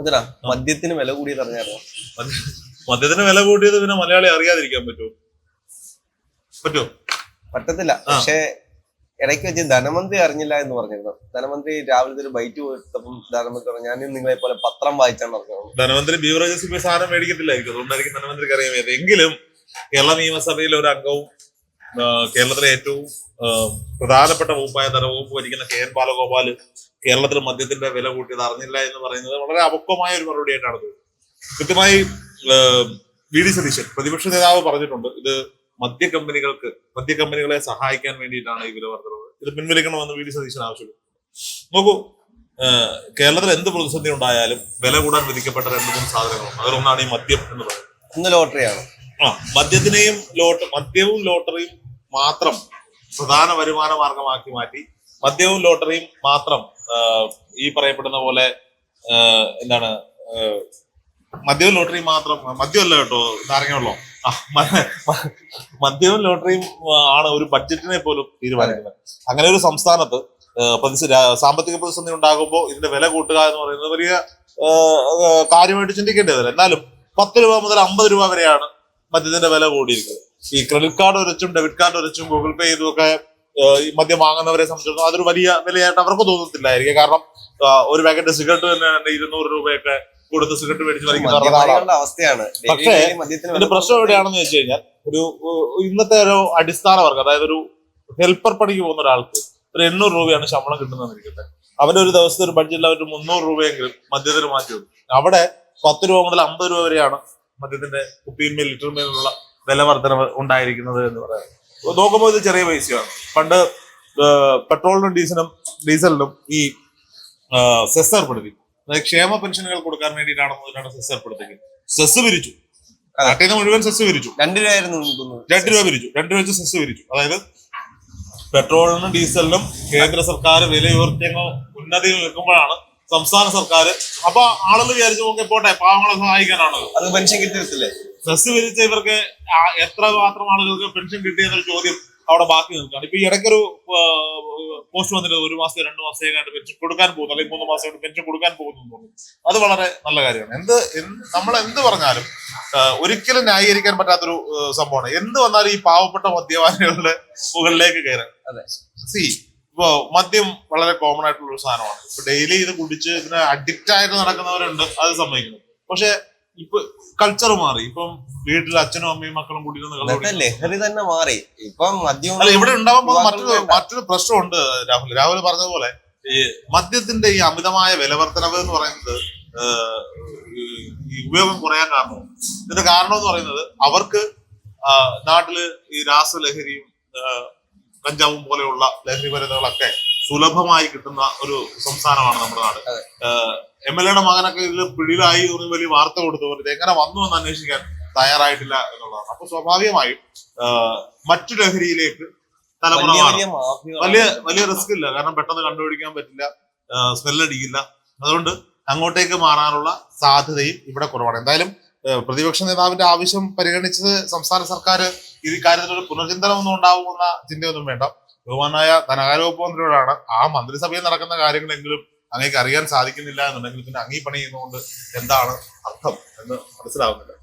അതിനാ മദ്യത്തിന് വില കൂടിയത് അറിഞ്ഞായിരുന്നു? മദ്യ- മദ്യത്തിന് വില കൂടിയത് പിന്നെ മലയാളി അറിയാതിരിക്കാൻ പറ്റുമോ? പറ്റുമോ? പറ്റത്തില്ല. പക്ഷേ ഇടയ്ക്ക് വെച്ച് ധനമന്ത്രി അറിഞ്ഞില്ല എന്ന് പറഞ്ഞിരുന്നു. ധനമന്ത്രി രാവിലത്തെ ഒരു ബൈറ്റ് കൊടുത്തപ്പം ധനമന്ത്രി പറഞ്ഞു ഞാൻ നിങ്ങളെ പോലെ പത്രം വായിച്ചാണ് പറഞ്ഞത് ധനമന്ത്രി ബീവറേജസ് സാധനം മേടിക്കത്തില്ലായിരിക്കും. അതുകൊണ്ടായിരിക്കും ധനമന്ത്രിക്ക് അറിയാൻ എങ്കിലും കേരള നിയമസഭയിലെ ഒരു അംഗവും കേരളത്തിലെ ഏറ്റവും പ്രധാനപ്പെട്ട വകുപ്പായ ധനവകുപ്പ് ഭരിക്കുന്ന കെ എൻ ബാലഗോപാൽ കേരളത്തിൽ മദ്യത്തിന്റെ വില കൂട്ടിയത് അറിഞ്ഞില്ല എന്ന് പറയുന്നത് വളരെ അപക്വമായ ഒരു മറുപടിയായിട്ടാണ് തോന്നുന്നത്. കൃത്യമായി വി ഡി സതീശൻ പ്രതിപക്ഷ നേതാവ് പറഞ്ഞിട്ടുണ്ട് ഇത് മദ്യ കമ്പനികൾക്ക് മദ്യ കമ്പനികളെ സഹായിക്കാൻ വേണ്ടിയിട്ടാണ് ഈ വില വർദ്ധനവ് ഇത് പിൻവലിക്കണമെന്ന് വി ഡി സതീശൻ ആവശ്യപ്പെട്ടു. നോക്കൂ കേരളത്തിൽ എന്ത് പ്രതിസന്ധി ഉണ്ടായാലും വില കൂടാൻ വിധിക്കപ്പെട്ട രണ്ട് മൂന്ന് സാധനങ്ങളുണ്ട്. അതിലൊന്നാണ് ഈ മദ്യം എന്ന് പറയുന്നത്. ഇന്ന് ലോട്ടറിയാണ്. ആ മദ്യത്തിനെയും ലോട്ട് മദ്യവും ലോട്ടറിയും മാത്രം പ്രധാന വരുമാന മാർഗമാക്കി മാറ്റി മദ്യവും ലോട്ടറിയും മാത്രം ഈ പറയപ്പെടുന്ന പോലെ എന്താണ് മദ്യവും ലോട്ടറിയും മാത്രം മദ്യമല്ല കേട്ടോ മ- മദ്യവും ലോട്ടറിയും ആണ് ഒരു ബഡ്ജറ്റിനെ പോലും തീരുമാനിക്കുന്നത്. അങ്ങനെ ഒരു സംസ്ഥാനത്ത് സാമ്പത്തിക പ്രതിസന്ധി ഉണ്ടാകുമ്പോൾ ഇതിന്റെ വില കൂട്ടുക എന്ന് പറയുന്നത് വലിയ കാര്യമായിട്ട് ചിന്തിക്കേണ്ടതല്ല എന്നാലും പത്ത് രൂപ മുതൽ അമ്പത് രൂപ വരെയാണ് മദ്യത്തിന്റെ വില കൂടിയിരിക്കുന്നത് ഈ ക്രെഡിറ്റ് കാർഡ് ഒരച്ചും ഡെബിറ്റ് കാർഡ് ഒരച്ചും ഗൂഗിൾ പേ ചെയ്തുമൊക്കെ ഈ മദ്യം വാങ്ങുന്നവരെ സംബന്ധിച്ചിടത്തോളം അതൊരു വലിയ വിലയായിട്ട് അവർക്ക് തോന്നത്തില്ലായിരിക്കും. കാരണം ഒരു പാക്കറ്റ് സിഗരറ്റ് തന്നെ തന്നെ ഇരുന്നൂറ് രൂപയൊക്കെ കൊടുത്ത് സിഗരറ്റ് മേടിച്ച് വലിക്കുന്നവരുടെ അവസ്ഥയാണ്. പക്ഷേ, ഇതിന്റെ പ്രശ്നം എവിടെയാണെന്ന് വെച്ച് കഴിഞ്ഞാൽ ഒരു ഇന്നത്തെ ഒരു അടിസ്ഥാന വർഗം അതായത് ഒരു ഹെൽപ്പർ പണിക്ക് പോകുന്ന ഒരാൾക്ക് ഒരു എണ്ണൂറ് രൂപയാണ് ശമ്പളം കിട്ടുന്നതെന്ന് ഇരിക്കട്ടെ അവന്റെ ഒരു ദിവസത്തെ ഒരു ബഡ്ജറ്റിൽ അവർ മുന്നൂറ് രൂപയെങ്കിലും മദ്യത്തിന് മാറ്റി വെക്കും അവിടെ പത്ത് രൂപ മുതൽ അമ്പത് രൂപ വരെയാണ് മദ്യത്തിന്റെ കുപ്പിയിന്മേൽ ലിറ്ററിന്മേലുള്ള വില വർധനവ് ഉണ്ടായിരിക്കുന്നത് എന്ന് പറയുന്നത്. നോക്കുമ്പോൾ ഇത് ചെറിയ പൈസയാണ്. പണ്ട് പെട്രോളിനും ഡീസലിനും ഡീസലിനും ഈ സെസ് ഏർപ്പെടുത്തി അതായത് ക്ഷേമ പെൻഷനുകൾ കൊടുക്കാൻ വേണ്ടിയിട്ടാണ് മുതലാണ് സെസ് ഏർപ്പെടുത്തിയത് സെസ് വിരിച്ചു. നാട്ടിൽ നിന്ന് മുഴുവൻ സെസ് വിരിച്ചു. രണ്ട് രൂപയായിരുന്നു. രണ്ട് രൂപ വിരിച്ചു. രണ്ട് രൂപ വെച്ച് സെസ് വിരിച്ചു. അതായത് പെട്രോളിനും ഡീസലിനും കേന്ദ്ര സർക്കാർ വിലയുയർത്തിയങ്ങൾ ഉന്നതിയിൽ നിൽക്കുമ്പോഴാണ് സംസ്ഥാന സർക്കാർ. അപ്പൊ ആളുകൾ വിചാരിച്ചു നോക്കി പോട്ടെ പാവങ്ങളെ സഹായിക്കാനാണല്ലോ അത് പെൻഷൻ കിട്ടിയിട്ടില്ലേ? സെസ് വിരിച്ച ഇവർക്ക് എത്ര മാത്രം ആളുകൾക്ക് പെൻഷൻ കിട്ടിയെന്നൊരു ചോദ്യം അവിടെ ബാക്കി നിൽക്കുകയാണ്. ഇപ്പൊ ഈ ഇടയ്ക്കൊരു പോസ്റ്റ് വന്നിട്ട് ഒരു മാസം രണ്ട് മാസം കണ്ട് പെൻഷൻ കൊടുക്കാൻ പോകുന്നു. അല്ലെങ്കിൽ മൂന്ന് മാസം കൊണ്ട് പെൻഷൻ കൊടുക്കാൻ പോകുന്നു എന്ന് തോന്നുന്നു അത് വളരെ നല്ല കാര്യമാണ്. എന്ത് നമ്മൾ എന്ത് പറഞ്ഞാലും ഒരിക്കലും ന്യായീകരിക്കാൻ പറ്റാത്തൊരു സംഭവമാണ്. എന്ത് വന്നാലും ഈ പാവപ്പെട്ട മദ്യപാനികളുടെ മുകളിലേക്ക് കയറാൻ. അതെ. സി ഇപ്പോ മദ്യം വളരെ കോമൺ ആയിട്ടുള്ള ഒരു സാധനമാണ്. ഇപ്പൊ ഡെയിലി ഇത് കുടിച്ച് ഇതിന് അഡിക്റ്റ് ആയിട്ട് നടക്കുന്നവരുണ്ട് അത് സംഭവിക്കുന്നു പക്ഷെ ഇപ്പൊ കൾച്ചർ മാറി. ഇപ്പം വീട്ടിൽ അച്ഛനും അമ്മയും മക്കളും കൂടി ലഹരി തന്നെ മാറി. ഇപ്പം മദ്യം അല്ല ഇവിടെ ഉണ്ടാവാൻ പോകുന്ന മറ്റൊരു മറ്റൊരു പ്രശ്നമുണ്ട് രാഹുൽ. രാഹുൽ പറഞ്ഞതുപോലെ ഈ മദ്യത്തിന്റെ ഈ അമിതമായ വിലവർത്തനവ് എന്ന് പറയുന്നത് ഈ- ഉപയോഗം കുറയാൻ കാരണം ഇതിന്റെ കാരണം എന്ന് പറയുന്നത് അവർക്ക് നാട്ടിൽ ഈ രാസലഹരിയും കഞ്ചാവും പോലെയുള്ള ലഹരി മരുന്നുകളൊക്കെ സുലഭമായി കിട്ടുന്ന ഒരു സംസ്ഥാനമാണ് നമ്മുടെ നാട്. എം എൽ എയുടെ മകനൊക്കെ ഇതിൽ പിടിയിലായി ഒരു വലിയ വാർത്ത കൊടുത്തു ഇത് എങ്ങനെ വന്നു എന്ന് അന്വേഷിക്കാൻ തയ്യാറായിട്ടില്ല എന്നുള്ളതാണ്. അപ്പൊ സ്വാഭാവികമായും മറ്റു ലഹരിയിലേക്ക് തലമുറ വലിയ വലിയ റിസ്ക് ഇല്ല. കാരണം പെട്ടെന്ന് കണ്ടുപിടിക്കാൻ പറ്റില്ല. സ്മെല്ലടിക്കില്ല അതുകൊണ്ട് അങ്ങോട്ടേക്ക് മാറാനുള്ള സാധ്യതയും ഇവിടെ കുറവാണ്. എന്തായാലും പ്രതിപക്ഷ നേതാവിന്റെ ആവശ്യം പരിഗണിച്ചത് സംസ്ഥാന സർക്കാർ ഈ കാര്യത്തിൽ ഒരു പുനർചിന്തനം ഒന്നും ഉണ്ടാവുമെന്ന ചിന്തയൊന്നും വേണ്ട. ബഹുമാനായ ധനകാര്യ വകുപ്പ് മന്ത്രിയോടാണ് ആ മന്ത്രിസഭയിൽ നടക്കുന്ന കാര്യങ്ങളെങ്കിലും അങ്ങേക്ക് അറിയാൻ സാധിക്കുന്നില്ല എന്നുണ്ടെങ്കിൽ പിന്നെ അങ്ങീ പണി എന്താണ് അർത്ഥം എന്ന് മനസ്സിലാവുന്നില്ല.